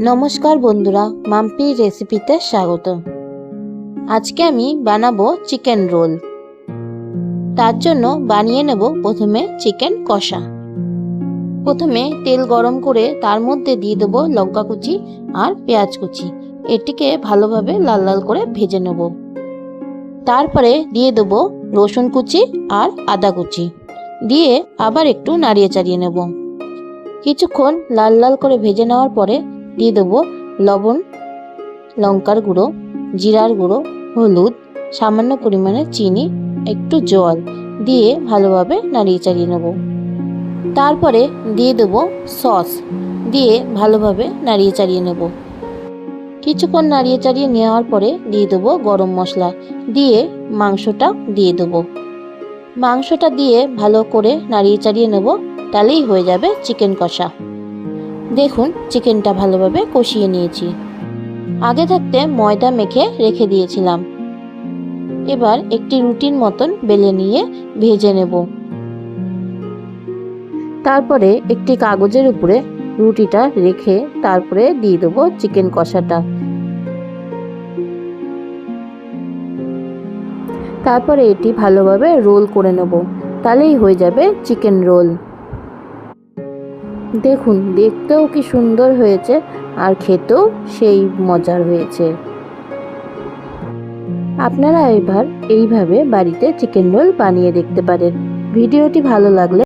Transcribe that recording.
নমস্কার বন্ধুরা, মাম্পি রেসিপিতে স্বাগত আজকে আমি বানাবো চিকেন রোল। তার জন্য বানিয়ে নেব প্রথমে চিকেন কষা। প্রথমে তেল গরম করে তার মধ্যে দিয়ে দেবো লঙ্কা কুচি আর পেঁয়াজ কুচি। এটিকে ভালোভাবে লাল লাল করে ভেজে নেব। তারপরে দিয়ে দেবো রসুন কুচি আর আদা কুচি। দিয়ে আবার একটু নাড়িয়ে চাড়িয়ে নেব। কিছুক্ষণ লাল লাল করে ভেজে নেওয়ার পরে দিয়ে দেবো লবণ, লঙ্কার গুঁড়ো, জিরার গুঁড়ো, হলুদ, সামান্য পরিমাণে চিনি, একটু জল দিয়ে ভালোভাবে নাড়িয়ে চাড়িয়ে নেব। তারপরে দিয়ে দেবো সস দিয়ে ভালোভাবে নাড়িয়ে চাড়িয়ে নেব। কিছুক্ষণ নাড়িয়ে চাড়িয়ে নেওয়ার পরে দিয়ে দেবো গরম মশলা দিয়ে মাংসটা দিয়ে দেবো। মাংসটা দিয়ে ভালো করে নাড়িয়ে চাড়িয়ে নেব, তাহলেই হয়ে যাবে চিকেন কষা। দেখুন, চিকেনটা ভালোভাবে কষিয়ে নিয়েছি। আগে থাকতে ময়দা মেখে রেখে দিয়েছিলাম। এবার একটি রুটির মতন বেলে নিয়ে ভেজে নেব। তারপরে একটি কাগজের উপরে রুটিটা রেখে তারপরে দিয়ে দেবো চিকেন কষাটা। তারপরে এটি ভালোভাবে রোল করে নেব। তাহলেই হয়ে যাবে চিকেন রোল। দেখুন, দেখতেও কি সুন্দর হয়েছে আর খেতেও সেই মজার হয়েছে। আপনারা এবার এইভাবে বাড়িতে চিকেন রোল বানিয়ে দেখতে পারেন। ভিডিওটি ভালো লাগলে